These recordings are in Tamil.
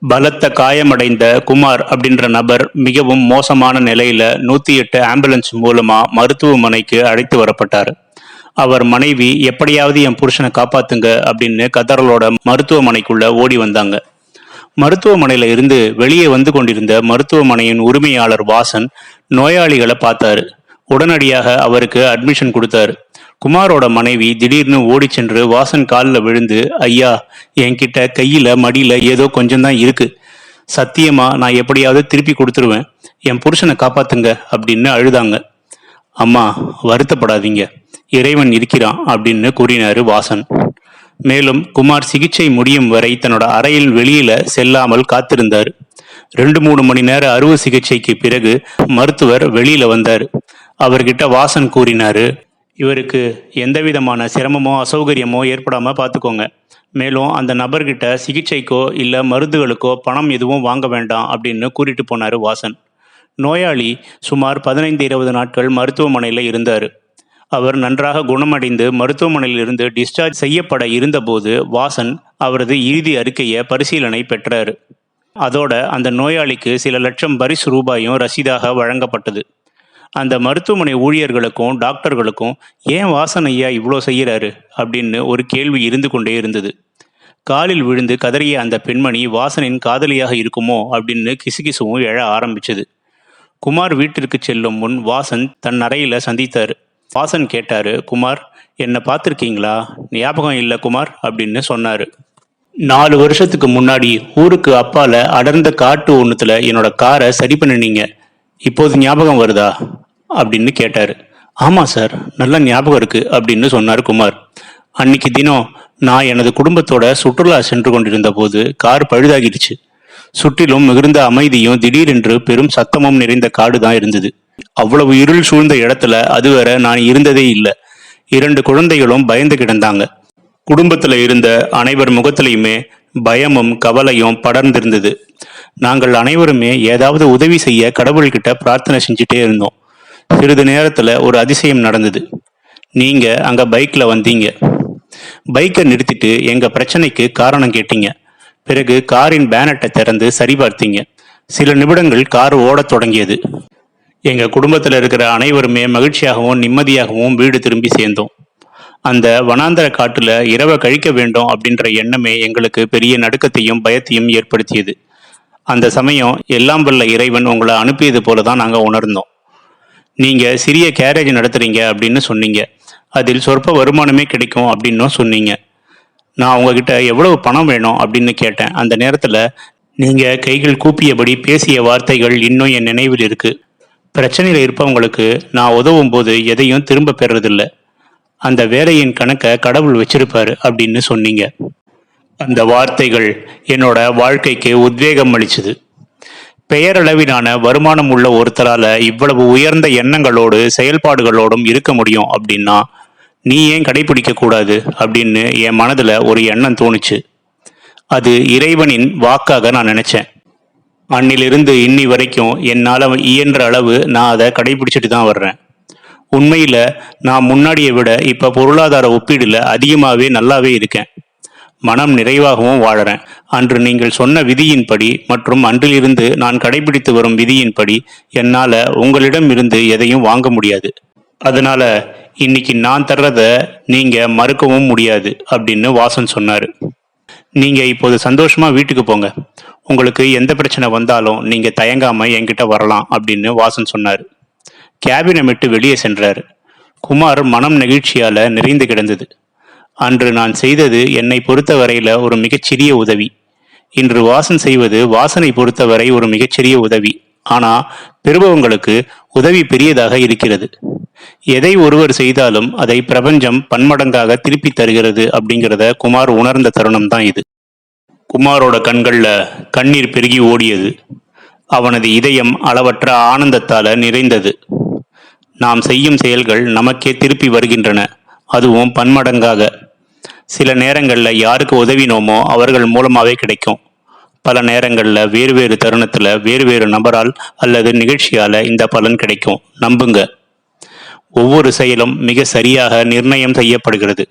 பலத்த காயமடைந்த குமார் அப்படின்ற நபர் மிகவும் மோசமான நிலையில நூத்தி எட்டு ஆம்புலன்ஸ் மூலமா மருத்துவமனைக்கு அழைத்து வரப்பட்டார். அவர் மனைவி எப்படியாவது என் புருஷனை காப்பாத்துங்க அப்படின்னு கதறலோட மருத்துவமனைக்குள்ள ஓடி வந்தாங்க. மருத்துவமனையில இருந்து வெளியே வந்து கொண்டிருந்த மருத்துவமனையின் உரிமையாளர் வாசன் நோயாளிகளை பார்த்தாரு. உடனடியாக அவருக்கு அட்மிஷன் கொடுத்தாரு. குமாரோட மனைவி திடீர்னு ஓடி சென்று வாசன் காலில் விழுந்து ஐயா என்கிட்ட கையில் மடியில் ஏதோ கொஞ்சம் தான் இருக்கு. சத்தியமா நான் எப்படியாவது திருப்பி கொடுத்துருவேன். என் புருஷனை காப்பாத்துங்க அப்படின்னு அழுதாங்க. அம்மா வருத்தப்படாதீங்க. இறைவன் இருக்கிறான் அப்படின்னு கூறினாரு வாசன். மேலும் குமார் சிகிச்சை முடியும் வரை தன்னோட அறையில் வெளியில செல்லாமல் காத்திருந்தார். ரெண்டு மூணு மணி நேர அறுவை சிகிச்சைக்கு பிறகு மருத்துவர் வெளியில வந்தார். அவர்கிட்ட வாசன் கூறினாரு இவருக்கு எந்த விதமான சிரமமோ அசௌகரியமோ ஏற்படாமல் பார்த்துக்கோங்க மேலும் அந்த நபர்கிட்ட சிகிச்சைக்கோ இல்லை மருந்துகளுக்கோ பணம் எதுவும் வாங்க வேண்டாம் அப்படின்னு கூறிட்டு போனார் வாசன். நோயாளி சுமார் பதினைந்து இருபது நாட்கள் மருத்துவமனையில் இருந்தார். அவர் நன்றாக குணமடைந்து மருத்துவமனையிலிருந்து டிஸ்சார்ஜ் செய்யப்பட இருந்தபோது வாசன் அவரது இறுதி அறிக்கையை பரிசீலனை பெற்றார். அதோட அந்த நோயாளிக்கு சில லட்சம் பரிசு ரூபாயும் ரசீதாக வழங்கப்பட்டது. அந்த மருத்துவமனை ஊழியர்களுக்கும் டாக்டர்களுக்கும் ஏன் வாசன் ஐயா இவ்வளோ செய்கிறாரு அப்படின்னு ஒரு கேள்வி இருந்து கொண்டே இருந்தது. காலில் விழுந்து கதறிய அந்த பெண்மணி வாசனின் காதலியாக இருக்குமோ? அப்படின்னு கிசுகிசுவும் எழ ஆரம்பிச்சது. குமார் வீட்டிற்கு செல்லும் முன் வாசன் தன் அறையில் சந்தித்தார். வாசன் கேட்டாரு குமார் என்னை பார்த்துருக்கீங்களா? ஞாபகம் இல்லை குமார் அப்படின்னு சொன்னார். நாலு வருஷத்துக்கு முன்னாடி ஊருக்கு அப்பால அடர்ந்த காட்டு ஒன்றுத்தில் என்னோட காரை சரி பண்ணினீங்க. இப்போது ஞாபகம் வருதா? அப்படின்னு கேட்டார். ஆமாம் சார். நல்ல ஞாபகம் இருக்கு அப்படின்னு சொன்னார் குமார். அன்னைக்கு தினம் நான் எனது குடும்பத்தோட சுற்றுலா சென்று கொண்டிருந்த போது கார் பழுதாகிடுச்சு. சுற்றிலும் மிகுந்த அமைதியும் திடீரென்று பெரும் சத்தமும் நிறைந்த காடு தான் இருந்தது. அவ்வளவு இருள் சூழ்ந்த இடத்துல அதுவரை நான் இருந்ததே இல்லை. இரண்டு குழந்தைகளும் பயந்து கிடந்தாங்க. குடும்பத்தில் இருந்த அனைவர் முகத்திலையுமே பயமும் கவலையும் படர்ந்திருந்தது. நாங்கள் அனைவருமே ஏதாவது உதவி செய்ய கடவுள்கிட்ட பிரார்த்தனை செஞ்சுட்டே இருந்தோம். சிறிது நேரத்தில் ஒரு அதிசயம் நடந்தது. நீங்கள் அங்கே பைக்கில் வந்தீங்க. பைக்கை நிறுத்திட்டு எங்கள் பிரச்சனைக்கு காரணம் கேட்டீங்க. பிறகு காரின் பேனட்டை திறந்து சரிபார்த்தீங்க. சில நிமிடங்கள் கார் ஓடத் தொடங்கியது. எங்கள் குடும்பத்தில் இருக்கிற அனைவருமே மகிழ்ச்சியாகவும் நிம்மதியாகவும் வீடு திரும்பி சேர்ந்தோம். அந்த வனாந்தர காட்டில் இரவை கழிக்க வேண்டும் அப்படின்ற எண்ணமே எங்களுக்கு பெரிய நடுக்கத்தையும் பயத்தையும் ஏற்படுத்தியது. அந்த சமயம் எல்லாம் வல்ல இறைவன் உங்களை அனுப்பியது போல தான் நாங்கள் உணர்ந்தோம். நீங்கள் சிறிய கேரேஜ் நடத்துகிறீங்க அப்படின்னு சொன்னீங்க. அதில் சொற்ப வருமானமே கிடைக்கும் அப்படின்னும் சொன்னீங்க. நான் உங்ககிட்ட எவ்வளவு பணம் வேணும் அப்படின்னு கேட்டேன். அந்த நேரத்தில் நீங்கள் கைகள் கூப்பியபடி பேசிய வார்த்தைகள் இன்னும் என் நினைவில் இருக்குது பிரச்சனையில் இருப்பவங்களுக்கு நான் உதவும் போது எதையும் திரும்ப பெறதில்லை அந்த வேலையின் கணக்கை கடவுள் வச்சிருப்பாரு அப்படின்னு சொன்னீங்க. அந்த வார்த்தைகள் என்னோட வாழ்க்கைக்கு உத்வேகம் அளிச்சது. பெயரளவிலான வருமானம் உள்ள ஒருத்தரால் இவ்வளவு உயர்ந்த எண்ணங்களோடு செயல்பாடுகளோடும் இருக்க முடியும் அப்படின்னா நீ ஏன் கடைபிடிக்க கூடாது அப்படின்னு என் மனதில் ஒரு எண்ணம் தோணுச்சு. அது இறைவனின் வாக்காக நான் நினச்சேன். அன்னிலிருந்து இன்னி வரைக்கும் என்னால் இயன்ற அளவு நான் அதை கடைபிடிச்சிட்டு தான் வர்றேன். உண்மையில் நான் முன்னாடியை விட இப்போ பொருளாதார ஒப்பீடில் அதிகமாகவே நல்லாவே இருக்கேன். மனம் நிறைவாகவும் வாழறேன். அன்று நீங்கள் சொன்ன விதியின்படி மற்றும் அன்றிலிருந்து நான் கடைபிடித்து வரும் விதியின்படி என்னால் உங்களிடம் இருந்து எதையும் வாங்க முடியாது. அதனால இன்னைக்கு நான் தர்றத நீங்க மறுக்கவும் முடியாது அப்படின்னு வாசன் சொன்னாரு. நீங்க இப்போது சந்தோஷமா வீட்டுக்கு போங்க. உங்களுக்கு எந்த பிரச்சனை வந்தாலும் நீங்க தயங்காம என்கிட்ட வரலாம் அப்படின்னு வாசன் சொன்னாரு. கேபினை விட்டு வெளியே சென்றார். குமார் மனம் நெகிழ்ச்சியால நிறைந்து கிடந்தது. அன்று நான் செய்தது என்னை பொறுத்தவரையில ஒரு மிகச்சிறிய உதவி. இன்று வாசன் செய்வது வாசனை பொறுத்தவரை ஒரு மிகச்சிறிய உதவி. ஆனா பெறுபவங்களுக்கு உதவி பெரியதாக இருக்கிறது. எதை ஒருவர் செய்தாலும் அதை பிரபஞ்சம் பன்மடங்காக திருப்பி தருகிறது அப்படிங்கிறத குமார் உணர்ந்த தருணம் தான் இது. குமாரோட கண்கள்ல கண்ணீர் பெருகி ஓடியது. அவனது இதயம் அளவற்ற ஆனந்தத்தால நிறைந்தது. நாம் செய்யும் செயல்கள் நமக்கே திருப்பி வருகின்றன. அதுவும் பன்மடங்காக. சில நேரங்களில் யாருக்கு உதவினோமோ அவர்கள் மூலமாகவே கிடைக்கும். பல நேரங்களில் வேறு வேறு தருணத்தில் வேறு வேறு நபரால் அல்லது நிகழ்ச்சியால் இந்த பலன் கிடைக்கும். நம்புங்க. ஒவ்வொரு செயலும் மிக சரியாக நிர்ணயம் செய்யப்படுகிறது.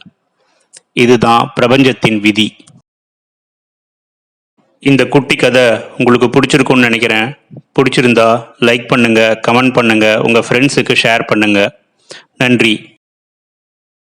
இதுதான் பிரபஞ்சத்தின் விதி. இந்த குட்டி கதை உங்களுக்கு பிடிச்சிருக்கும்னு நினைக்கிறேன். பிடிச்சிருந்தா லைக் பண்ணுங்கள் கமெண்ட் பண்ணுங்கள் உங்கள் ஃப்ரெண்ட்ஸுக்கு ஷேர் பண்ணுங்கள் நன்றி.